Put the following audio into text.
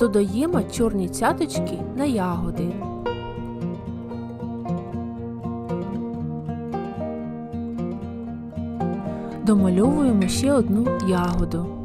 Додаємо чорні цяточки на ягоди. Домальовуємо ще одну ягоду.